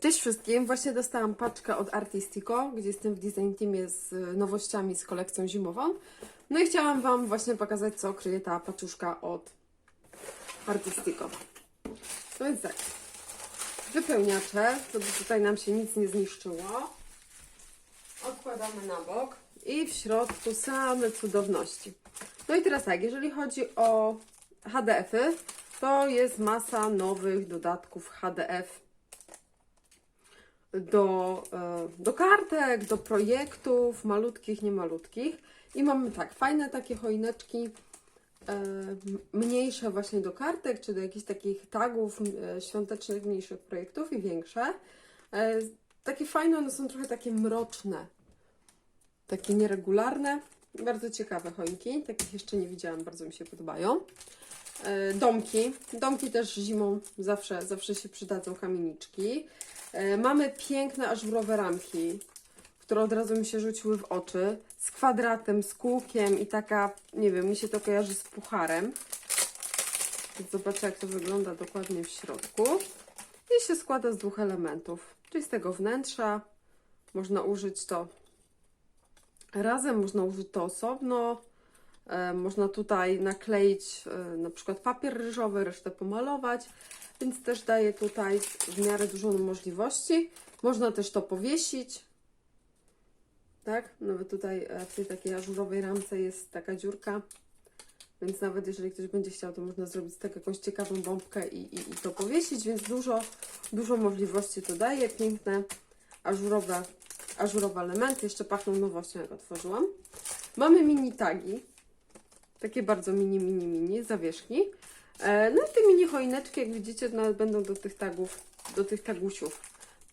Cześć wszystkim, właśnie dostałam paczkę od Artistico, gdzie jestem w design teamie z y, nowościami z kolekcją zimową. No i chciałam Wam właśnie pokazać, co kryje ta paczuszka od Artistico. To jest tak, wypełniacze, żeby tutaj nam się nic nie zniszczyło. Odkładamy na bok i w środku same cudowności. No i teraz tak, jeżeli chodzi o HDF-y, to jest masa nowych dodatków HDF do, e, do kartek, do projektów, malutkich, niemalutkich. I mamy tak, fajne takie choineczki, e, mniejsze właśnie do kartek, czy do jakichś takich tagów e, świątecznych, mniejszych projektów i większe. Takie fajne, one są trochę takie mroczne, takie nieregularne. Bardzo ciekawe choinki, takich jeszcze nie widziałam, bardzo mi się podobają. Domki. Domki też zimą zawsze, zawsze się przydadzą kamieniczki. E, Mamy piękne ażurowe ramki, które od razu mi się rzuciły w oczy. Z kwadratem, z kółkiem i taka, nie wiem, mi się to kojarzy z pucharem. Zobaczę, jak to wygląda dokładnie w środku. I się składa z dwóch elementów, czyli z tego wnętrza. Można użyć to razem, można użyć to osobno. E, Można tutaj nakleić e, na przykład papier ryżowy, resztę pomalować, więc też daje tutaj w miarę dużo możliwości. Można też to powiesić. Tak, nawet tutaj e, w tej takiej ażurowej ramce jest taka dziurka, więc nawet jeżeli ktoś będzie chciał, to można zrobić tak jakąś ciekawą bombkę i, i, i to powiesić, więc dużo, dużo możliwości to daje. Piękne ażurowe, ażurowe elementy, jeszcze pachną nowością, jak otworzyłam. Mamy mini tagi, takie bardzo mini, mini, mini zawieszki. E, No i te mini choineczki, jak widzicie, nawet będą do tych tagów, do tych tagusiów,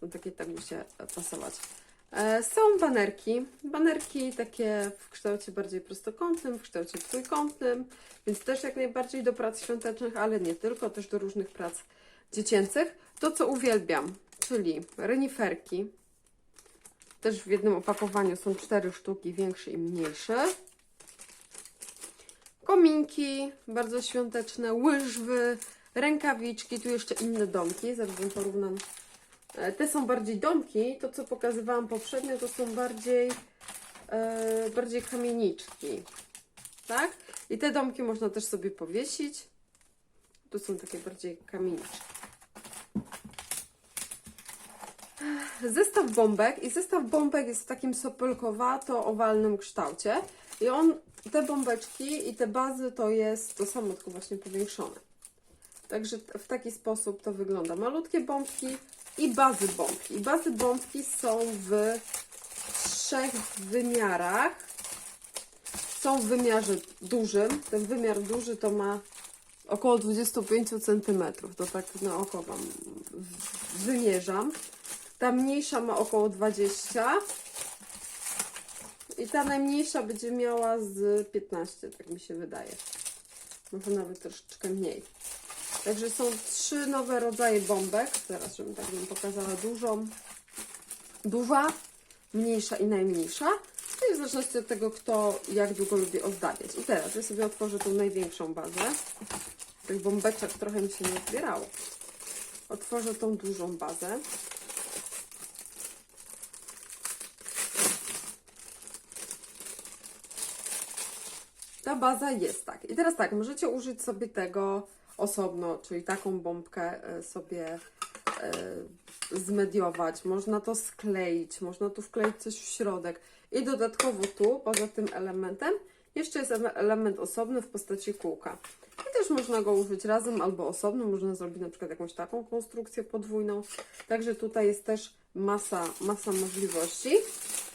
do takie tagusie pasować. E, Są banerki, banerki takie w kształcie bardziej prostokątnym, w kształcie trójkątnym, więc też jak najbardziej do prac świątecznych, ale nie tylko, też do różnych prac dziecięcych. To, co uwielbiam, czyli reniferki, też w jednym opakowaniu są cztery sztuki, większy i mniejszy. Kominki, bardzo świąteczne, łyżwy, rękawiczki, tu jeszcze inne domki, zaraz wam porównam. E, Te są bardziej domki, to co pokazywałam poprzednio, to są bardziej, e, bardziej kamieniczki, tak? I te domki można też sobie powiesić. Tu są takie bardziej kamieniczki. Zestaw bombek i zestaw bombek jest w takim sopelkowato-owalnym kształcie i on, te bombeczki i te bazy to jest to samo, tylko właśnie powiększone. Także w taki sposób to wygląda. Malutkie bombki i bazy bombki. I bazy bombki są w trzech wymiarach. Są w wymiarze dużym. Ten wymiar duży to ma około 25 cm. To tak na oko Wam wymierzam. Ta mniejsza ma około 20 i ta najmniejsza będzie miała z 15, tak mi się wydaje. Może nawet troszeczkę mniej. Także są trzy nowe rodzaje bombek. Teraz, żebym tak wam pokazała dużą, duża, mniejsza i najmniejsza. No i w zależności od tego, kto jak długo lubi ozdabiać. I teraz ja sobie otworzę tą największą bazę. Tych bombeczek trochę mi się nie zbierało. Otworzę tą dużą bazę. Ta baza jest tak. I teraz tak, możecie użyć sobie tego osobno, czyli taką bombkę e, sobie e, zmediować. Można to skleić, można tu wkleić coś w środek. I dodatkowo tu, poza tym elementem, jeszcze jest ele- element osobny w postaci kółka. I też można go użyć razem albo osobno. Można zrobić na przykład jakąś taką konstrukcję podwójną. Także tutaj jest też masa, masa możliwości.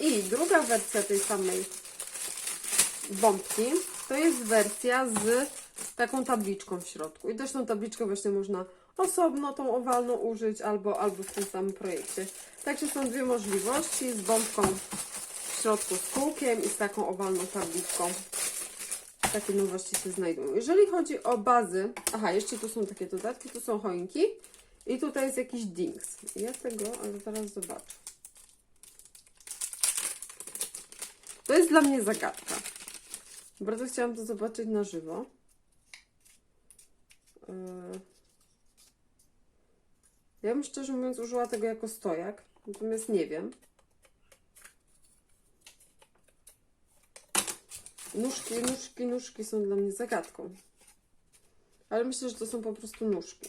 I druga wersja tej samej bombki to jest wersja z taką tabliczką w środku. I też tą tabliczkę właśnie można osobno, tą owalną użyć albo, albo w tym samym projekcie. Także są dwie możliwości z bombką w środku z kółkiem i z taką owalną tabliczką. Takie nowości się znajdują. Jeżeli chodzi o bazy, aha, jeszcze tu są takie dodatki, tu są choinki i tutaj jest jakiś dings. Ja tego, ale zaraz zobaczę. To jest dla mnie zagadka. Bardzo chciałam to zobaczyć na żywo. Yy. Ja bym szczerze mówiąc użyła tego jako stojak, natomiast nie wiem. Nóżki, nóżki, nóżki są dla mnie zagadką. Ale myślę, że to są po prostu nóżki.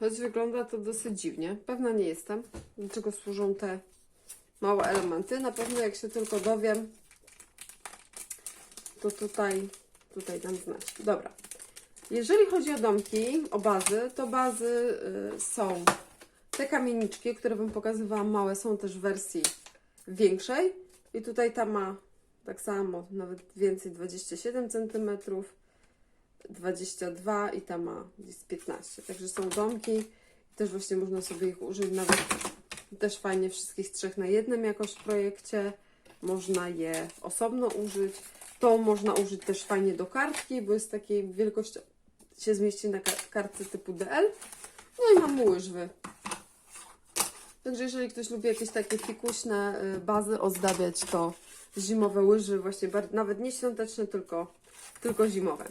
Choć wygląda to dosyć dziwnie. Pewna nie jestem, do czego służą te małe elementy. Na pewno jak się tylko dowiem, to tutaj, tutaj dam znać. Dobra. Jeżeli chodzi o domki, o bazy, to bazy y, są te kamieniczki, które Wam pokazywałam, małe, są też w wersji większej. I tutaj ta ma tak samo, nawet więcej, 27 cm, 22 i ta ma z 15. Także są domki. Też właśnie można sobie ich użyć nawet też fajnie wszystkich trzech na jednym jakoś w projekcie. Można je osobno użyć. To można użyć też fajnie do kartki, bo jest takiej wielkości, się zmieści na ka- kartce typu DL. No i mamy łyżwy. Także jeżeli ktoś lubi jakieś takie fikuśne y, bazy ozdabiać, to zimowe łyży, właśnie nawet nie świąteczne, tylko, tylko zimowe.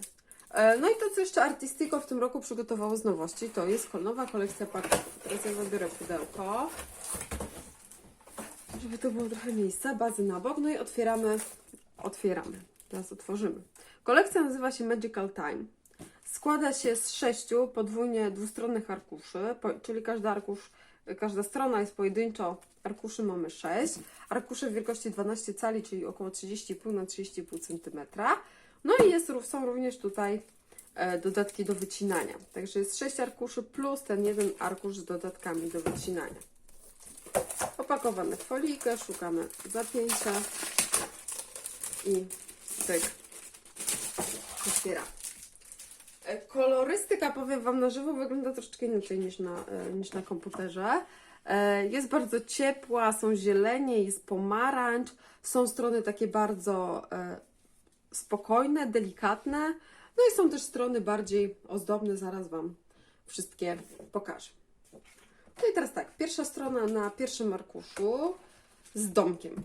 E, No i to, co jeszcze Artistico w tym roku przygotowało z nowości, to jest nowa kolekcja paketów. Teraz ja zabiorę pudełko, żeby to było trochę miejsca, bazy na bok, no i otwieramy, otwieramy, teraz otworzymy. Kolekcja nazywa się Magical Time. Składa się z sześciu podwójnie dwustronnych arkuszy, czyli każdy arkusz, każda strona jest pojedynczo, arkuszy mamy 6. Arkusze w wielkości 12 cali, czyli około 30,5 na 30,5 cm. No i jest, są również tutaj e, dodatki do wycinania. Także jest 6 arkuszy plus ten jeden arkusz z dodatkami do wycinania. Opakowane w folikę, szukamy zapięcia i pyk. Otwieramy. E, Kolorystyka, powiem Wam na żywo, wygląda troszeczkę inaczej niż na, e, niż na komputerze. Jest bardzo ciepła, są zielenie, jest pomarańcz, są strony takie bardzo spokojne, delikatne, no i są też strony bardziej ozdobne, zaraz Wam wszystkie pokażę. No i teraz tak, pierwsza strona na pierwszym arkuszu z domkiem.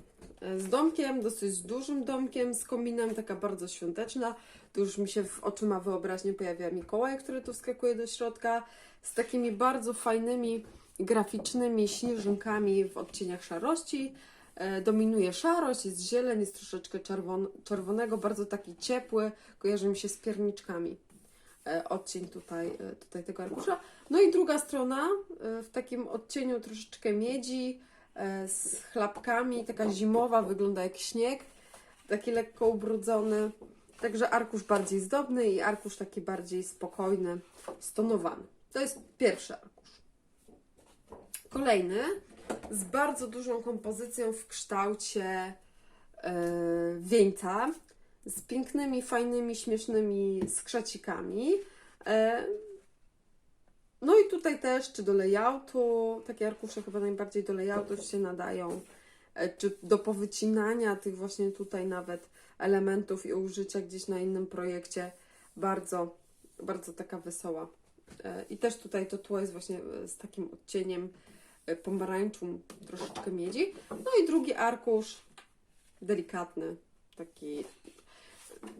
Z domkiem, dosyć dużym domkiem, z kominem, taka bardzo świąteczna. Tu już mi się w oczyma wyobraźnie pojawia Mikołaj, który tu wskakuje do środka, z takimi bardzo fajnymi, graficznymi śnieżynkami w odcieniach szarości. E, Dominuje szarość, jest zieleń, jest troszeczkę czerwon, czerwonego, bardzo taki ciepły, kojarzy mi się z pierniczkami e, odcień tutaj, e, tutaj tego arkusza. No i druga strona w takim odcieniu troszeczkę miedzi, z chlapkami, taka zimowa, wygląda jak śnieg, taki lekko ubrudzony. Także arkusz bardziej zdobny i arkusz taki bardziej spokojny, stonowany. To jest pierwszy arkusz. Kolejny z bardzo dużą kompozycją w kształcie e, wieńca, z pięknymi, fajnymi, śmiesznymi skrzecikami. E, no i tutaj też, czy do layoutu, takie arkusze chyba najbardziej do layoutu się nadają, e, czy do powycinania tych właśnie tutaj nawet elementów i użycia gdzieś na innym projekcie. Bardzo, bardzo taka wesoła. I też tutaj to tło jest właśnie z takim odcieniem e, pomarańczu, troszeczkę miedzi. No i drugi arkusz, delikatny, taki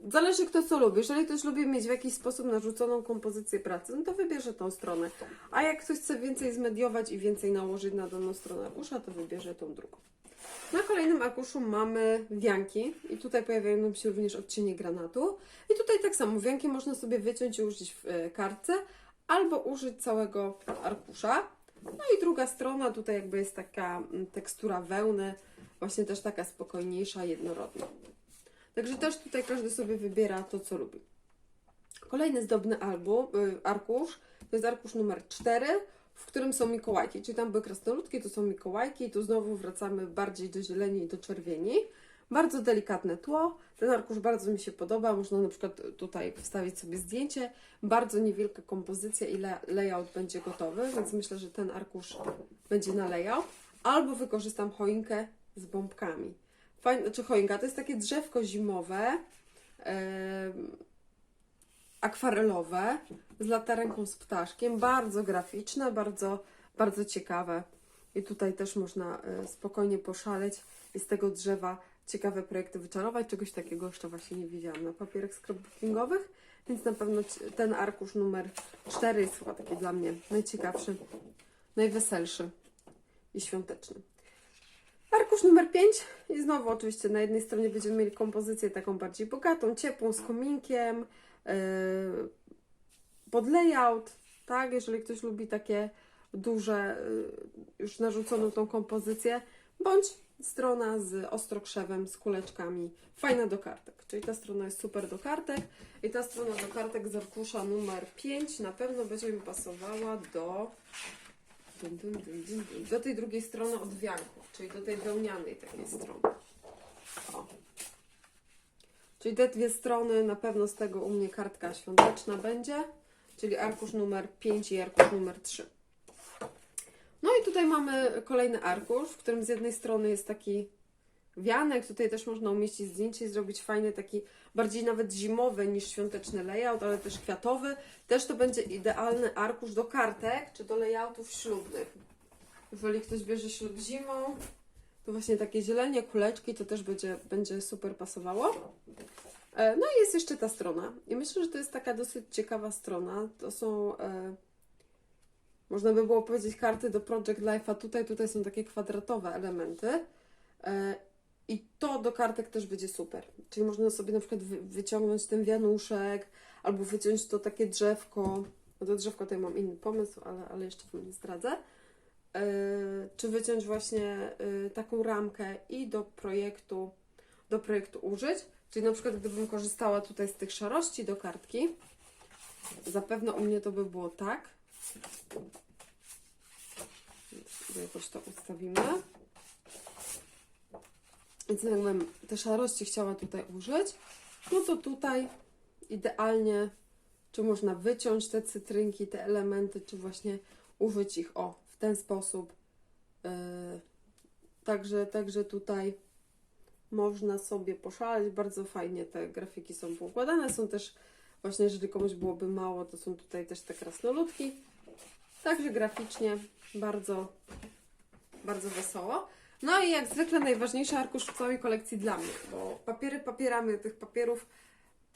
Zależy kto co lubi. Jeżeli ktoś lubi mieć w jakiś sposób narzuconą kompozycję pracy, no to wybierze tą stronę. A jak ktoś chce więcej zmediować i więcej nałożyć na daną stronę arkusza, to wybierze tą drugą. Na kolejnym arkuszu mamy wianki i tutaj pojawiają nam się również odcienie granatu. I tutaj tak samo, wianki można sobie wyciąć i użyć w e, kartce albo użyć całego arkusza. No i druga strona, tutaj jakby jest taka mm, tekstura wełny, właśnie też taka spokojniejsza, jednorodna. Także też tutaj każdy sobie wybiera to, co lubi. Kolejny zdobny album, y, arkusz, to jest arkusz numer 4, w którym są Mikołajki, czyli tam były krasnoludki, tu są Mikołajki i tu znowu wracamy bardziej do zieleni i do czerwieni. Bardzo delikatne tło, ten arkusz bardzo mi się podoba, można na przykład tutaj wstawić sobie zdjęcie, bardzo niewielka kompozycja i layout będzie gotowy, więc myślę, że ten arkusz będzie na layout, albo wykorzystam choinkę z bombkami. Fajne, znaczy choinka to jest takie drzewko zimowe, em, akwarelowe, z latarenką z ptaszkiem, bardzo graficzne, bardzo, bardzo ciekawe. I tutaj też można e, spokojnie poszaleć i z tego drzewa ciekawe projekty wyczarować. Czegoś takiego jeszcze właśnie nie widziałam na papierach scrapbookingowych, więc na pewno ten arkusz numer 4 jest chyba taki dla mnie najciekawszy, najweselszy i świąteczny. Arkusz numer 5 i znowu oczywiście na jednej stronie będziemy mieli kompozycję taką bardziej bogatą, ciepłą, z kominkiem, yy, pod layout, tak, jeżeli ktoś lubi takie duże, yy, już narzuconą tą kompozycję, bądź strona z ostrokrzewem, z kuleczkami, fajna do kartek, czyli ta strona jest super do kartek i ta strona do kartek z arkusza numer 5 na pewno będzie mi pasowała do do tej drugiej strony od wianku, czyli do tej wełnianej takiej strony. O. Czyli te dwie strony na pewno z tego u mnie kartka świąteczna będzie, czyli arkusz numer 5 i arkusz numer 3. No i tutaj mamy kolejny arkusz, w którym z jednej strony jest taki wianek, tutaj też można umieścić zdjęcie i zrobić fajny taki, bardziej nawet zimowy niż świąteczny layout, ale też kwiatowy. Też to będzie idealny arkusz do kartek, czy do layoutów ślubnych. Jeżeli ktoś bierze ślub zimą, to właśnie takie zielenie, kuleczki, to też będzie, będzie super pasowało. E, No i jest jeszcze ta strona. I myślę, że to jest taka dosyć ciekawa strona. To są, e, można by było powiedzieć, karty do Project Life, a tutaj, tutaj są takie kwadratowe elementy. E, I to do kartek też będzie super. Czyli można sobie na przykład wy, wyciągnąć ten wianuszek, albo wyciąć to takie drzewko. No to drzewko tutaj mam inny pomysł, ale, ale jeszcze Wam nie zdradzę. E, czy wyciąć właśnie e, taką ramkę i do projektu, do projektu użyć. Czyli na przykład gdybym korzystała tutaj z tych szarości do kartki, zapewne u mnie to by było tak. Jakoś to ustawimy. Więc jakbym te szarości chciała tutaj użyć, no to tutaj idealnie, czy można wyciąć te cytrynki, te elementy, czy właśnie użyć ich o w ten sposób. Yy, Także, także tutaj można sobie poszaleć. Bardzo fajnie te grafiki są poukładane. Są też właśnie, jeżeli komuś byłoby mało, to są tutaj też te krasnoludki. Także graficznie bardzo, bardzo wesoło. No i jak zwykle najważniejszy arkusz w całej kolekcji dla mnie, bo papiery papierami, tych papierów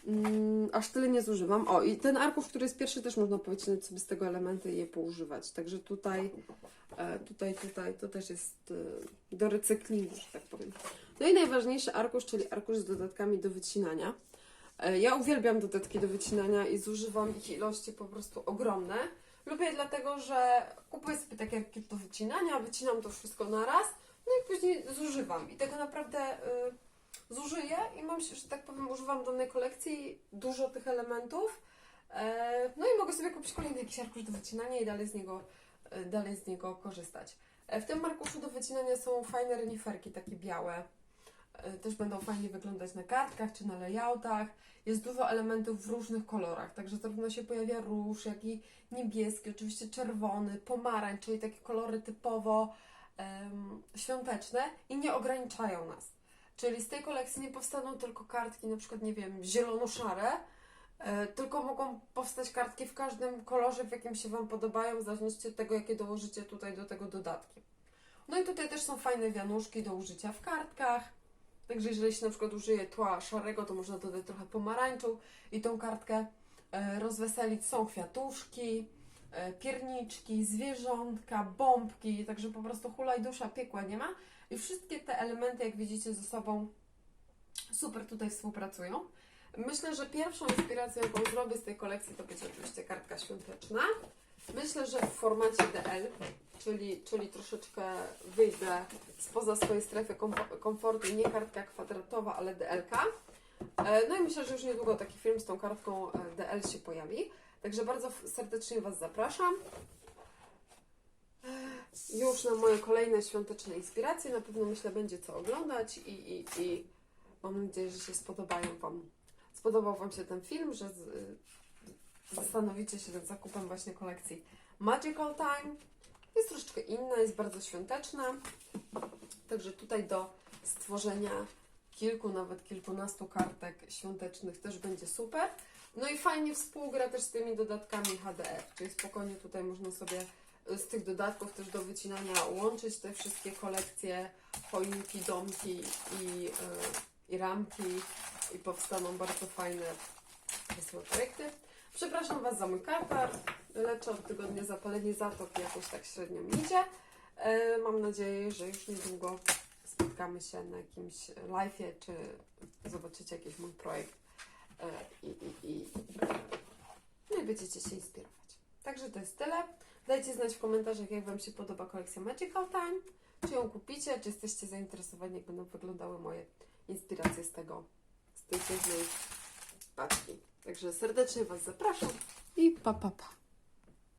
mm, aż tyle nie zużywam. O, i ten arkusz, który jest pierwszy, też można powycinać sobie z tego elementy i je poużywać. Także tutaj, e, tutaj, tutaj to też jest e, do recyklingu, że tak powiem. No i najważniejszy arkusz, czyli arkusz z dodatkami do wycinania. E, Ja uwielbiam dodatki do wycinania i zużywam ich ilości po prostu ogromne. Lubię dlatego, że kupuję sobie takie kit do wycinania, wycinam to wszystko na raz, no i później zużywam. I tego naprawdę y, zużyję i mam się, że tak powiem, używam danej kolekcji dużo tych elementów. E, no i mogę sobie kupić kolejny jakiś arkusz do wycinania i dalej z niego, y, dalej z niego korzystać. E, w tym arkuszu do wycinania są fajne reniferki, takie białe. E, Też będą fajnie wyglądać na kartkach czy na layoutach. Jest dużo elementów w różnych kolorach, także zarówno się pojawia róż, jak i niebieski, oczywiście czerwony, pomarańcz, czyli takie kolory typowo em, świąteczne i nie ograniczają nas. Czyli z tej kolekcji nie powstaną tylko kartki, na przykład, nie wiem, zielono-szare, e, tylko mogą powstać kartki w każdym kolorze, w jakim się Wam podobają, w zależności od tego, jakie dołożycie tutaj do tego dodatki. No i tutaj też są fajne wianuszki do użycia w kartkach. Także jeżeli się na przykład użyje tła szarego, to można dodać trochę pomarańczu i tą kartkę e, rozweselić. Są kwiatuszki, e, pierniczki, zwierzątka, bombki, także po prostu hulaj dusza, piekła nie ma. I wszystkie te elementy, jak widzicie, ze sobą super tutaj współpracują. Myślę, że pierwszą inspiracją, jaką zrobię z tej kolekcji, to będzie oczywiście kartka świąteczna. Myślę, że w formacie DL, czyli, czyli troszeczkę wyjdę spoza swojej strefy komfo- komfortu, nie kartka kwadratowa, ale DL-ka. E, No i myślę, że już niedługo taki film z tą kartką e, DL się pojawi. Także bardzo serdecznie Was zapraszam. E, Już na moje kolejne świąteczne inspiracje. Na pewno myślę, będzie co oglądać i, i, i mam nadzieję, że się spodobają Wam. Spodobał Wam się ten film, że z, zastanowicie się nad zakupem właśnie kolekcji Magical Time. Jest troszeczkę inna, jest bardzo świąteczna. Także tutaj do stworzenia kilku, nawet kilkunastu kartek świątecznych też będzie super. No i fajnie współgra też z tymi dodatkami HDF, czyli spokojnie tutaj można sobie y, z tych dodatków też do wycinania łączyć te wszystkie kolekcje choinki, domki i, e, i ramki i powstaną bardzo fajne wesołe projekty. Przepraszam Was za mój katar. Leczę od tygodnia zapalenie zatok jakoś tak średnio mi idzie. E, Mam nadzieję, że już niedługo spotkamy się na jakimś live'ie, czy zobaczycie jakiś mój projekt e, i, i, i, no i będziecie się inspirować. Także to jest tyle. Dajcie znać w komentarzach, jak Wam się podoba kolekcja Magical Time. Czy ją kupicie, czy jesteście zainteresowani, jak będą wyglądały moje inspiracje z tego, z tej pięknej paczki. Także serdecznie Was zapraszam i pa pa pa.